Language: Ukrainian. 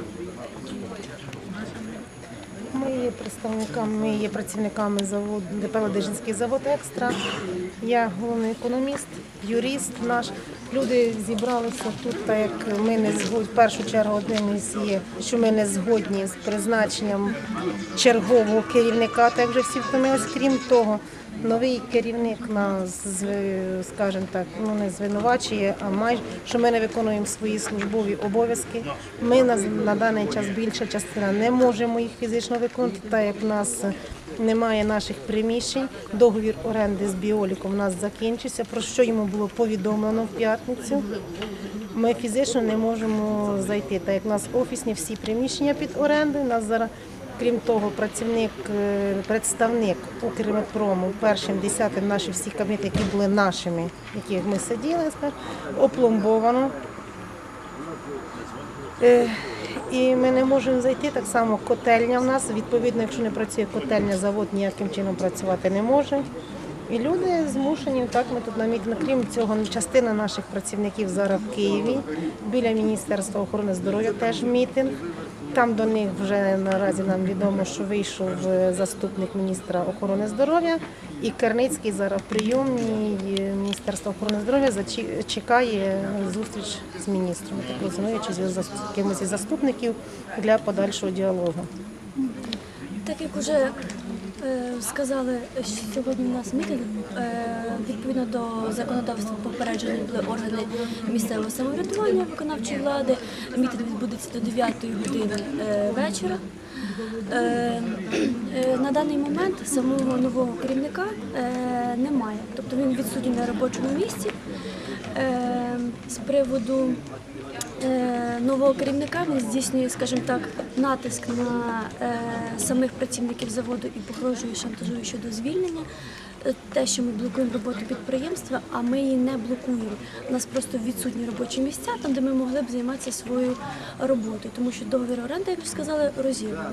Ми є представниками, ми є працівниками заводу ДП Ладижинський завод Екстра. Я головний економіст, юрист наш. Люди зібралися тут, так як ми не згодні. В першу чергу один із є, що ми не згодні з призначенням чергового керівника, так вже всі втомились. Крім того, новий керівник нас, скажімо так, ну не звинувачує, а майже що ми не виконуємо свої службові обов'язки. Ми на, на даний час більша частина не можемо їх фізично виконати, так як в нас немає наших приміщень. Договір оренди з біоліком у нас закінчився, про що йому було повідомлено в п'ятницю. Ми фізично не можемо зайти, так як у нас офісні всі приміщення під орендою. У нас зараз Крім того, працівник, е, представник Укрметпрому першим десятим наші всі кабінети, які були нашими, які ми сиділи, опломбовано. І ми не можемо зайти. Так само котельня в нас. Відповідно, якщо не працює котельня, завод ніяким чином працювати не може. І люди змушені, так ми тут на. Крім цього, частина наших працівників зараз в Києві. Біля Міністерства охорони здоров'я теж мітинг. Там до них вже наразі нам відомо, що вийшов е, заступник міністра охорони здоров'я, і Керницький зараз прийомній Міністерства охорони здоров'я чекає зустріч з міністром. Так розумію, чи з зас- кимось із заступників для подальшого діалогу. Так як вже е, сказали, що сьогодні у нас мітинг, е, відповідно до законодавства попереджені були органи місцевого самоврядування виконавчої влади. Мітинг відбудеться до 9 години е, вечора. Е, е, на даний момент самого нового керівника е, немає, тобто він відсутній на робочому місці. Е, з приводу е, нового керівника він здійснює, скажімо так, натиск на е, самих працівників заводу і погрожує шантажує щодо звільнення. Е, Те, що ми блокуємо роботу підприємства, а ми її не блокуємо. У нас просто відсутні робочі місця, там де ми могли б займатися своєю роботою, тому що договір оренди, як ви сказали, розірваний.